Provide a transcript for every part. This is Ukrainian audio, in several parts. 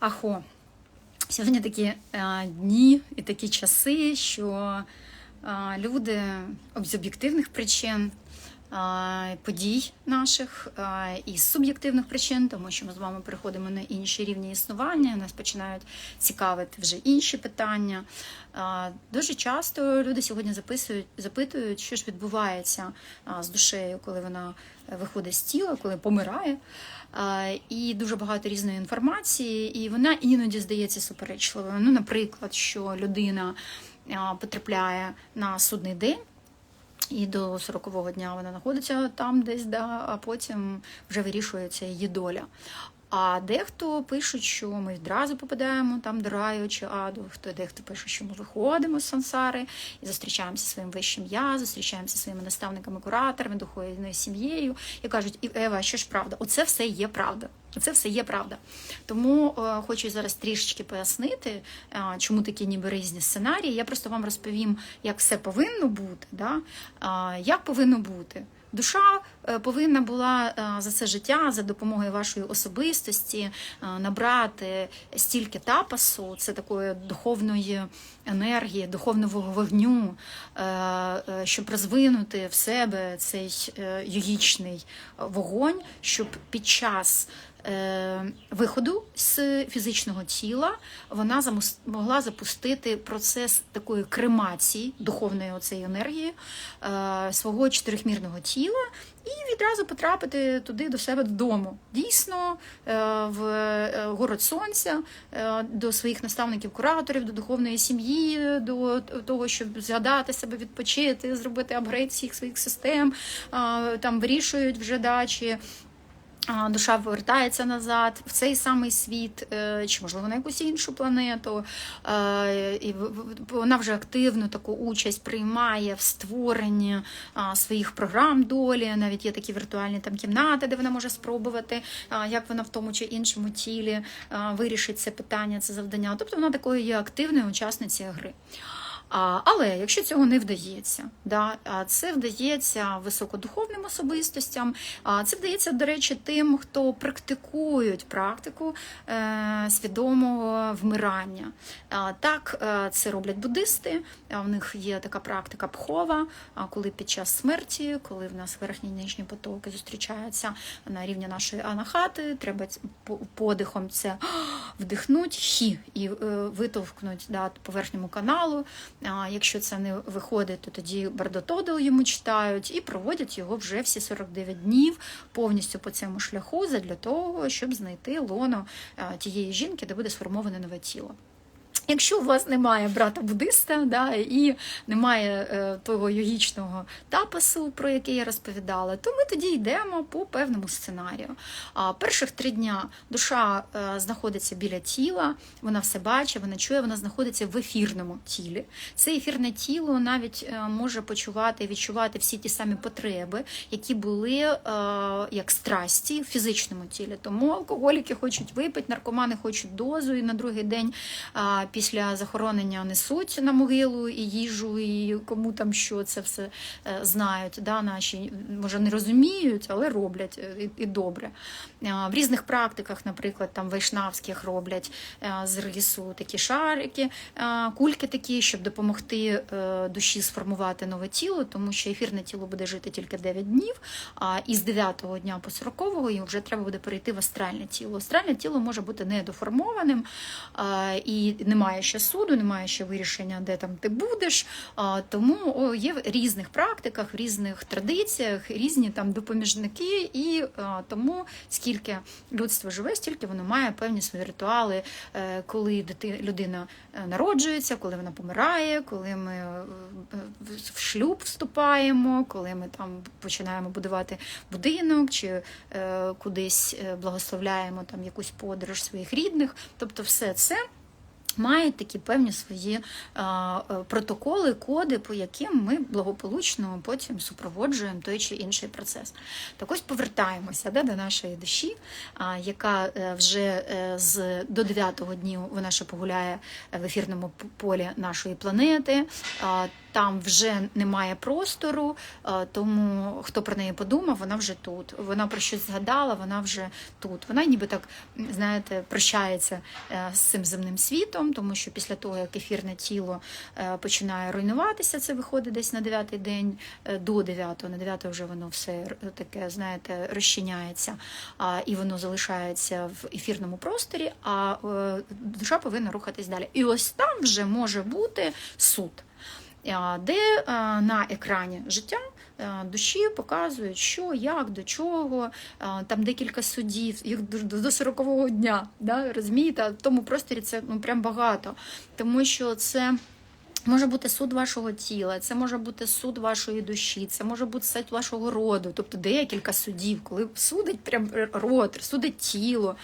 Ахо. Сьогодні такі а, дні і такі часи, що а, люди з об'єктивних причин, е, подій наших е, і суб'єктивних причин, тому що ми з вами переходимо на інші рівні існування, нас починають цікавити вже інші питання. Дуже часто люди сьогодні записують, запитують, що ж відбувається з душею, коли вона виходить з тіла, коли помирає. І дуже багато різної інформації, і вона іноді здається суперечливою. Ну, наприклад, що людина потрапляє на судний день. І до 40-го дня вона знаходиться там десь, да, а потім вже вирішується її доля. А дехто пишуть, що ми відразу попадаємо там до раю чи аду. Хто дехто пише, що ми виходимо з сансари і зустрічаємося зі своїм вищим я, зустрічаємося зі своїми наставниками, кураторами, духовною сім'єю і кажуть, і Ева, що ж правда? Оце все є правда. Це все є правда. Тому е, хочу зараз трішечки пояснити, е, чому такі ніби різні сценарії. Я просто вам розповім, як все повинно бути. Да? Е, як повинно бути. Душа е, повинна була е, за це життя, за допомогою вашої особистості, е, набрати стільки тапасу, це такої духовної енергії, духовного вогню, щоб розвинути в себе цей йогічний вогонь, щоб під час виходу з фізичного тіла вона могла запустити процес такої кремації духовної оцеї енергії е, свого чотирихмірного тіла і відразу потрапити туди до себе додому. Дійсно, е, в е, город сонця, е, до своїх наставників, кураторів, до духовної сім'ї, до того, щоб згадати себе, відпочити, зробити апгрейд всіх своїх систем, е, там вирішують вже дачі. Душа повертається назад в цей самий світ, е, чи можливо на якусь іншу планету, Е, і вона вже активну таку участь приймає в створенні своїх програм долі. Навіть є такі віртуальні там кімнати, де вона може спробувати, як вона в тому чи іншому тілі вирішить це питання, це завдання. Тобто вона такою є активною учасницею гри. Але якщо цього не вдається, да, це вдається високодуховним особистостям, а це вдається, до речі, тим, хто практикують практику е, свідомого вмирання. Так, е, це роблять буддисти. В них є така практика пхова, коли під час смерті, коли в нас верхні і нижні потоки зустрічаються на рівні нашої анахати, треба подихом це вдихнуть хі і е, витовкнуть да, по верхньому каналу. А якщо це не виходить, то тоді бардотодол йому читають і проводять його вже всі 49 днів повністю по цьому шляху задля того, щоб знайти лоно тієї жінки, де буде сформоване нове тіло. Якщо у вас немає брата буддиста, да, і немає е, того йогічного тапасу, про який я розповідала, то ми тоді йдемо по певному сценарію. А перших три дня душа е, знаходиться біля тіла, вона все бачить, вона чує, вона знаходиться в ефірному тілі. Це ефірне тіло навіть е, може почувати і відчувати всі ті самі потреби, які були е, як страсті в фізичному тілі. Тому алкоголіки хочуть випити, наркомани хочуть дозу, і на другий день а, після захоронення несуть на могилу і їжу, і кому там що це все е, знають. Да, наші може не розуміють, але роблять е, і, добре. В різних практиках, наприклад, там вайшнавських роблять е, з рису такі шарики, е, кульки такі, щоб допомогти е, душі сформувати нове тіло, тому що ефірне тіло буде жити тільки 9 днів, а із 9-го дня по 40-го їм вже треба буде перейти в астральне тіло. Астральне тіло може бути недоформованим е, і немає ще суду, немає ще вирішення, де там ти будеш. А, Тому є в різних практиках, в різних традиціях, різні там допоміжники, і тому скільки людство живе, стільки воно має певні свої ритуали, е, коли людина е, народжується, коли вона помирає, коли ми е, в шлюб вступаємо, коли ми там починаємо будувати будинок чи кудись благословляємо там якусь подорож своїх рідних. Тобто, все це. Мають такі певні свої а, е, протоколи, коди, по яким ми благополучно потім супроводжуємо той чи інший процес. Так ось повертаємося да, до нашої душі, а, яка е, вже е, з до 9-го дню вона ще погуляє в ефірному полі нашої планети. А, там вже немає простору, е, тому хто про неї подумав, вона вже тут. Вона про щось згадала, вона вже тут. Вона ніби так, знаєте, прощається е, з цим земним світом, тому що після того, як ефірне тіло е, починає руйнуватися, це виходить десь на дев'ятий день до дев'ятого, на дев'ятого вже воно все таке, знаєте, розчиняється, і воно залишається в ефірному просторі, а душа повинна рухатись далі. І ось там вже може бути суд, де на екрані життя. Душі показують, що, як, до чого, там декілька судів, їх до 40-го дня. Да, розумієте? В тому просторі це ну, прям багато. Тому що це може бути суд вашого тіла, це може бути суд вашої душі, це може бути суд вашого роду, тобто декілька судів, коли судить прям род, судить тіло,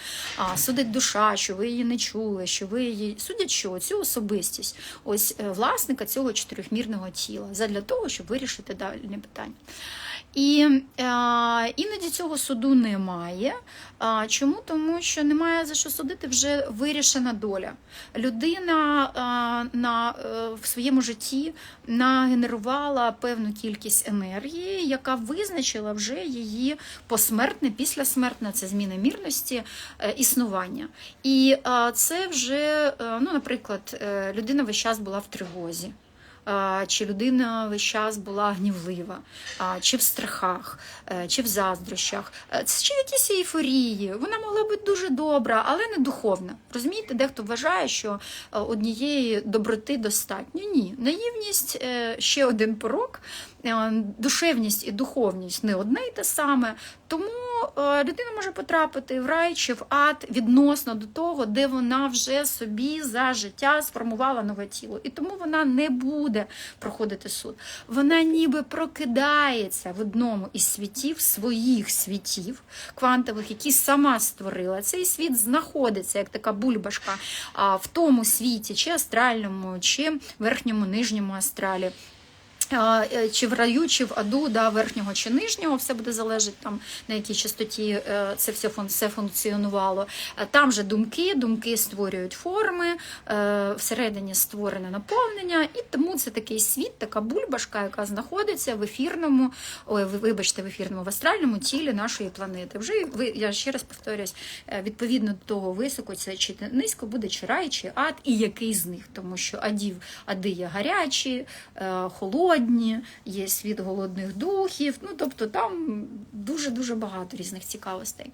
судить душа, що ви її не чули, що ви її судять що? Цю особистість, ось е, власника цього чотирьохмірного тіла, задля того, щоб вирішити дальні питання. І е, іноді цього суду немає. А, чому? Тому що немає за що судити, вже вирішена доля. Людина а, на, е, в своєму житті нагенерувала певну кількість енергії, яка визначила вже її посмертне, післясмертне, це зміна мірності е, існування. І а, це вже, е, ну, наприклад, е, людина весь час була в тривозі. Чи людина весь час була гнівлива, чи в страхах, е, чи в заздрощах, е, чи в якійсь ейфорії. Вона могла бути дуже добра, але не духовна. Розумієте, дехто вважає, що е, однієї доброти достатньо. Ні, наївність ще один порок, душевність і духовність не одне й те саме. Тому е, людина може потрапити в рай чи в ад відносно до того, де вона вже собі за життя сформувала нове тіло. І тому вона не буде проходити суд. Вона ніби прокидається в одному із світів, своїх світів квантових, які сама створила. Цей світ знаходиться як така бульбашка в тому світі, чи астральному, чи верхньому нижньому астралі. Е, Чи в раю, чи в аду, да, верхнього чи нижнього, все буде залежати там, на якій частоті е, це все, все функціонувало. Е, Там же думки, думки створюють форми, всередині створене наповнення, і тому це такий світ, така бульбашка, яка знаходиться в ефірному, ой, вибачте, в ефірному, в астральному тілі нашої планети. Вже я ще раз повторюсь, відповідно до того високо це чи низько буде, чи рай, чи ад, і який з них, тому що адів, ади є гарячі, е, холодні, є світ голодних духів. Ну тобто там дуже дуже багато різних цікавостей.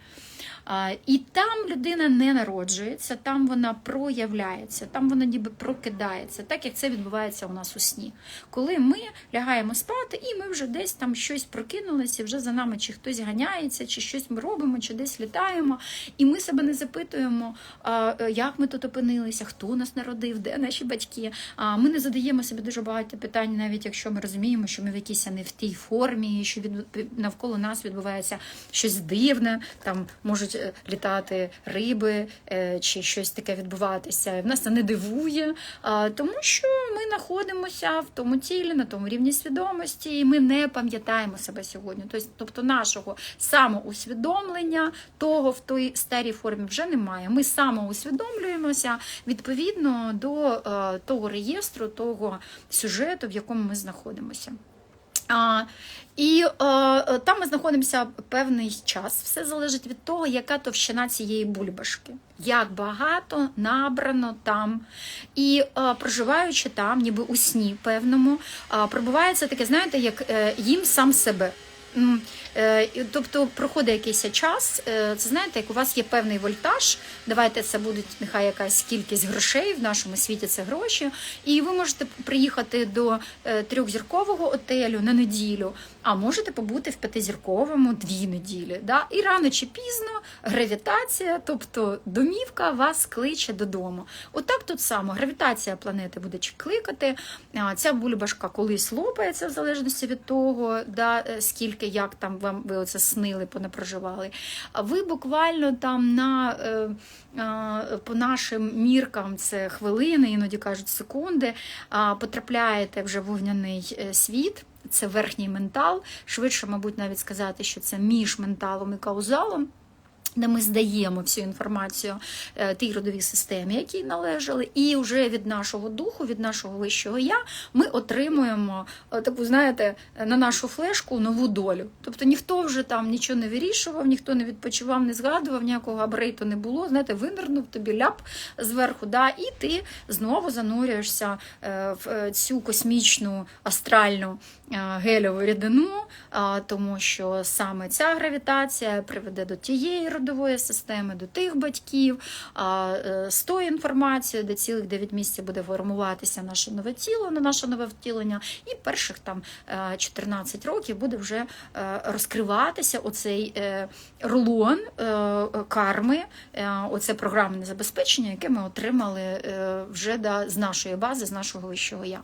І там людина не народжується, там вона проявляється, там вона ніби прокидається, так як це відбувається у нас у сні. Коли ми лягаємо спати, і ми вже десь там щось прокинулися, вже за нами чи хтось ганяється, чи щось ми робимо, чи десь літаємо, і ми себе не запитуємо, е, як ми тут опинилися, хто нас народив, де наші батьки. Ми не задаємо собі дуже багато питань, навіть якщо ми розуміємо, що ми в якійсь не в тій формі, що від навколо нас відбувається щось дивне, там можуть е, літати риби е, чи щось таке відбуватися. І в нас це не дивує, тому що ми знаходимося в тому тілі, на тому рівні свідомості, і ми не пам'ятаємо себе сьогодні. Тобто, тобто нашого самоусвідомлення того в той старій формі вже немає. Ми самоусвідомлюємося відповідно до е, того реєстру, того сюжету, в якому ми знаходимося. І е, е, там ми знаходимося певний час. Все залежить від того, яка товщина цієї бульбашки, як багато набрано там. І е, проживаючи там, ніби у сні певному, пробувається таке, знаєте, як їм сам себе. Е, Тобто проходить якийсь час, е, це знаєте, як у вас є певний вольтаж, давайте це буде нехай якась кількість грошей, в нашому світі це гроші, і ви можете приїхати до е, трьохзіркового отелю на неділю, а можете побути в п'ятизірковому дві неділі. Да? І рано чи пізно гравітація, тобто домівка вас кличе додому. Отак тут само гравітація планети буде кликати. Ця бульбашка колись лопається в залежності від того, да, скільки як там вам ви оце снили, понапроживали. А ви буквально там на е, по нашим міркам це хвилини, іноді кажуть секунди, потрапляєте вже в вогняний е, світ. Це верхній ментал, швидше, мабуть, навіть сказати, що це між менталом і каузалом. Де ми здаємо всю інформацію е, тій родовій системі, якій належали, і вже від нашого духу, від нашого вищого я, ми отримуємо е, таку, знаєте, на нашу флешку нову долю. Тобто ніхто вже там нічого не вирішував, ніхто не відпочивав, не згадував, ніякого апгрейту не було. Знаєте, винирнув тобі ляп зверху, да, і ти знову занурюєшся е, в е, цю космічну астральну е, гелеву рідину, тому що саме ця гравітація приведе до тієї родової системи, до тих батьків, е, з тою інформацією, де цілих 9 місяців буде формуватися наше нове тіло, на наше нове втілення, і перших там е, 14 років буде вже е, розкриватися оцей е, рулон е, е, карми, е, оце програмне забезпечення, яке ми отримали е, вже з нашої бази, з нашого вищого я.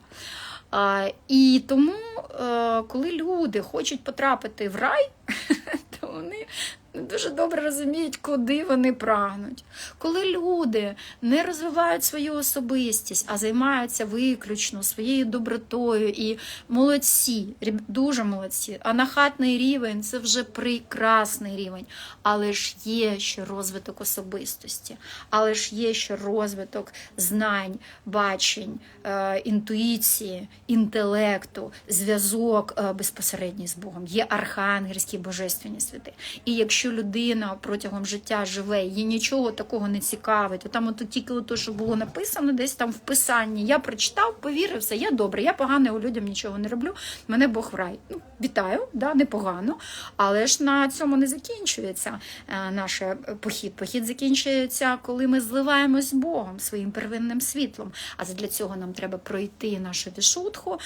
А, І тому, е, коли люди хочуть потрапити в рай, то вони дуже добре розуміють, куди вони прагнуть. Коли люди не розвивають свою особистість, а займаються виключно своєю добротою і молодці, дуже молодці. А нахатний рівень це вже прекрасний рівень. Але ж є ще розвиток особистості, але ж є ще розвиток знань, бачень, е, інтуїції, інтелекту, зв'язок е, безпосередній з Богом. Є архангельські божественні святи. І якщо людина протягом життя живе, їй нічого такого не цікавить, то там от тільки те, що було написано, десь там в писанні. Я прочитав, повірив, все, я добре, я погано у людям нічого не роблю. Мене Бог в рай. Ну, вітаю, да, непогано. Але ж на цьому не закінчується е, наш е, похід. Похід закінчується, коли ми зливаємось з Богом своїм первинним світлом. А для цього нам треба пройти нашу вішутху.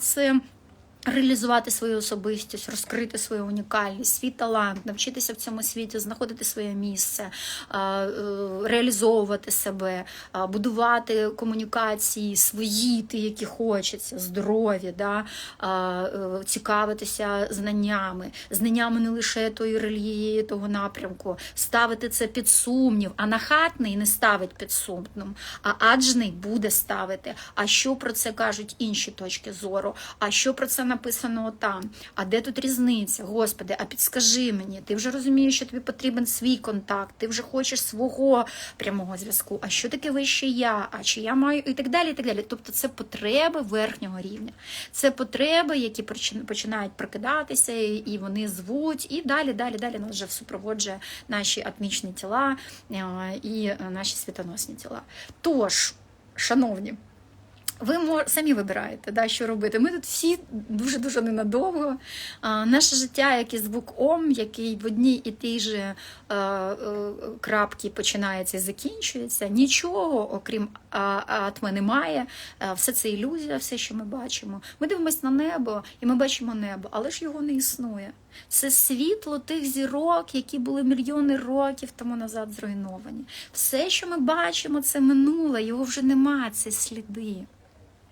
Це Реалізувати свою особистість, розкрити свою унікальність, свій талант, навчитися в цьому світі, знаходити своє місце, е, реалізовувати себе, будувати комунікації свої, ті, які хочеться, здорові, да? е, цікавитися знаннями, знаннями не лише тої релігії, того напрямку, ставити це під сумнів, а нахатний не ставить під сумнів, а аджний буде ставити. А що про це кажуть інші точки зору? А що про це написано там? А де тут різниця? Господи, а підскажи мені, ти вже розумієш, що тобі потрібен свій контакт, ти вже хочеш свого прямого зв'язку. А що таке вище я? А чи я маю і так далі, і так далі. Тобто це потреби верхнього рівня. Це потреби, які починають прокидатися, і- вони звуть, і далі, далі, далі нас вже супроводжує наші атмічні тіла е, і е, наші світоносні тіла. Тож, шановні. Ви мо- самі вибираєте, да, що робити. Ми тут всі дуже-дуже ненадовго. А, наше життя, як і звук Ом, який в одній і тій же е, е, крапці починається і закінчується. Нічого, окрім а, атми, немає. Е, Все це ілюзія, все, що ми бачимо. Ми дивимося на небо і ми бачимо небо, але ж його не існує. Це світло тих зірок, які були мільйони років тому назад зруйновані. Все, що ми бачимо, це минуле, його вже немає, це сліди.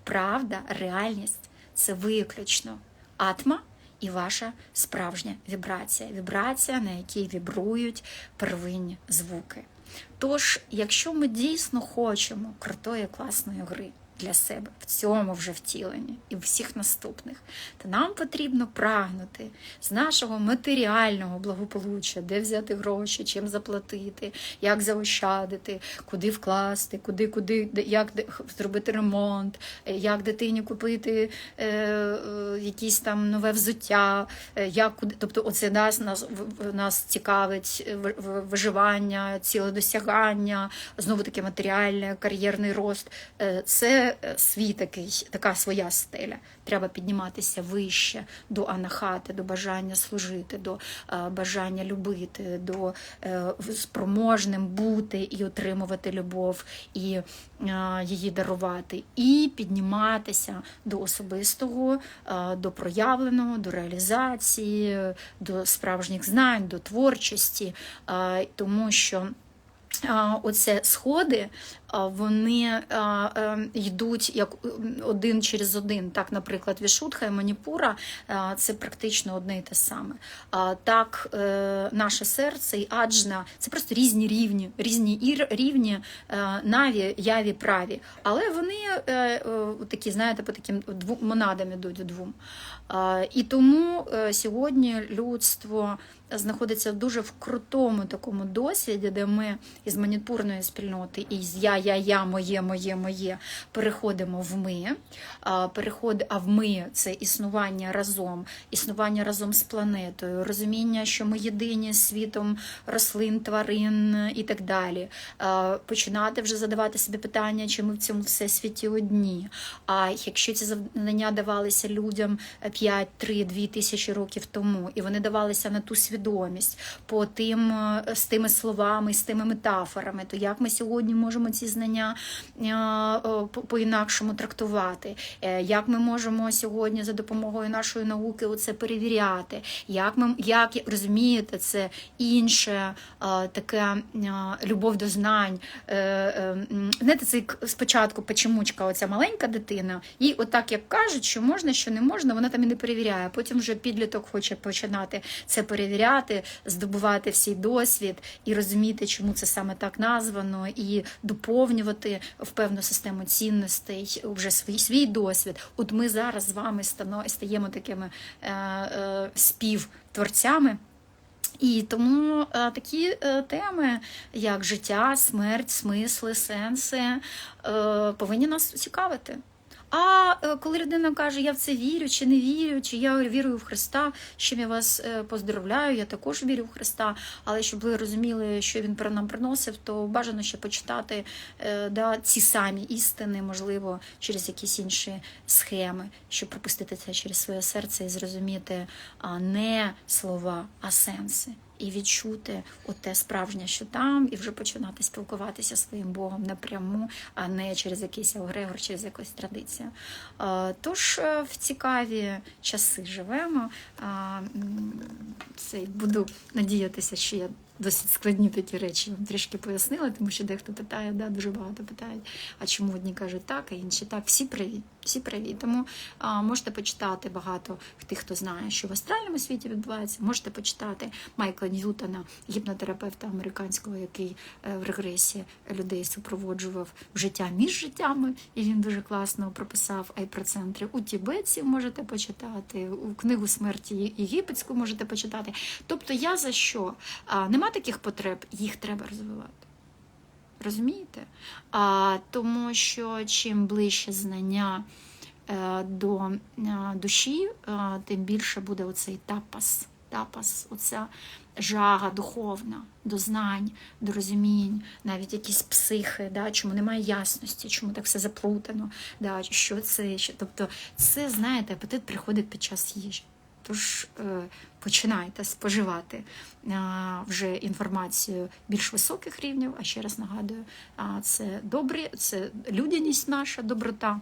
Правда, реальність це виключно атма і ваша справжня вібрація. Вібрація, на якій вібрують первинні звуки. Тож, якщо ми дійсно хочемо крутої класної гри для себе в цьому вже втіленні і в всіх наступних, то нам потрібно прагнути з нашого матеріального благополуччя, де взяти гроші, чим заплатити, як заощадити, куди вкласти, куди, куди, як зробити ремонт, е, як дитині купити е, е, якісь там нове взуття, е, як куди, тобто оце нас, нас, нас цікавить е, виживання, ціле досягання, знову таки матеріальне, кар'єрний рост. Це е, свій такий, така своя стеля. Треба підніматися вище до анахати, до бажання служити, до е, бажання любити, до е, спроможним бути і отримувати любов, і її дарувати, і підніматися до особистого, до проявленого, до реалізації, до справжніх знань, до творчості, тому що. Оце сходи, вони е, йдуть як один через один. Так, наприклад, Вішутха і Маніпура а, це практично одне і те саме. Так, е, наше серце і аджна це просто різні рівні, різні рівні е, наві, яві, праві. Але вони е, е, такі, знаєте, по таким монадам ідуть двом. І тому е, сьогодні людство знаходиться в дуже в крутому такому досвіді, де ми із маніпурної спільноти, із я, я, я, моє, моє, моє переходимо в ми. Переход, а в ми це існування разом, існування разом з планетою, розуміння, що ми єдині з світом рослин, тварин і так далі. Починати вже задавати собі питання, чи ми в цьому всесвіті одні. А якщо ці завдання давалися людям 5, 3, 2 тисячі років тому, і вони давалися на ту свідомість по тим е, з тими словами, з тими метафорами, то як ми сьогодні можемо ці знання е, по- по-інакшому трактувати? Е, Як ми можемо сьогодні за допомогою нашої науки це перевіряти? Як ми як розумієте, це інше е, таке любов до знань. Знаєте, це спочатку печемучка, оця маленька дитина, їй отак як кажуть, що можна, що не можна, вона там і не перевіряє. Потім вже підліток хоче починати це перевіряти, здобувати всій досвід і розуміти, чому це саме так названо, і доповнювати в певну систему цінностей вже свій свій досвід. От ми зараз з вами стаємо такими е, е, співтворцями. І тому е, такі е, теми, як життя, смерть, смисли, сенси, е, повинні нас цікавити. А е, коли людина каже, я в це вірю, чи не вірю, чи я вірую в Христа, з чим я вас е, поздоровляю, я також вірю в Христа. Але щоб ви розуміли, що він про нам приносив, то бажано ще почитати е, да, ці самі істини, можливо, через якісь інші схеми, щоб пропустити це через своє серце і зрозуміти не слова, а сенси. І відчути те справжнє, що там, і вже починати спілкуватися своїм Богом напряму, а не через якийсь Егрегор, через якусь традицію. Тож е, в цікаві часи живемо. Це буду надіятися, що я досить складні такі речі вам трішки пояснила, тому що дехто питає, да, дуже багато питають, а чому одні кажуть так, а інші так. Всі праві, всі праві. Тому а, можете почитати багато тих, хто знає, що в астральному світі відбувається. Можете почитати Майкла Ньютона, гіпнотерапевта американського, який е, в регресі людей супроводжував в життя між життями, і він дуже класно прописав айпроцентри. У тібетців можете почитати, у книгу смерті єгипетську можете почитати. Тобто я за що? А, нема таких потреб, їх треба розвивати. Розумієте? А, тому що чим ближче знання до е, душі, е, тим більше буде оцей тапас. Тапас, оця жага духовна до знань, до розумінь, навіть якісь психи, да, чому немає ясності, чому так все заплутано, да, що це, що. Тобто, це, знаєте, апетит приходить під час їжі. Тож е, починайте споживати е, вже інформацію більш високих рівнів. А ще раз нагадую, це добрі, це людяність наша, доброта.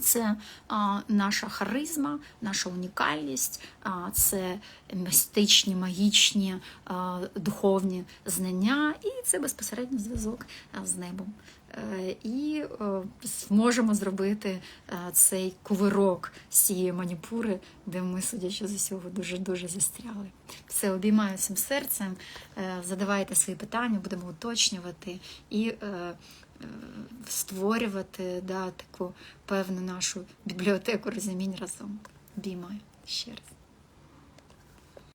Це а, наша харизма, наша унікальність, а, це містичні, магічні, а, духовні знання, і це безпосередньо зв'язок з небом. Е, І е, зможемо зробити е, цей кувирок з цієї маніпури, де ми, судячи з усього, дуже дуже застряли. Все обіймаю цим серцем. Задавайте свої питання, будемо уточнювати і створювати да, таку певну нашу бібліотеку розумінь разом. Обіймаю ще раз.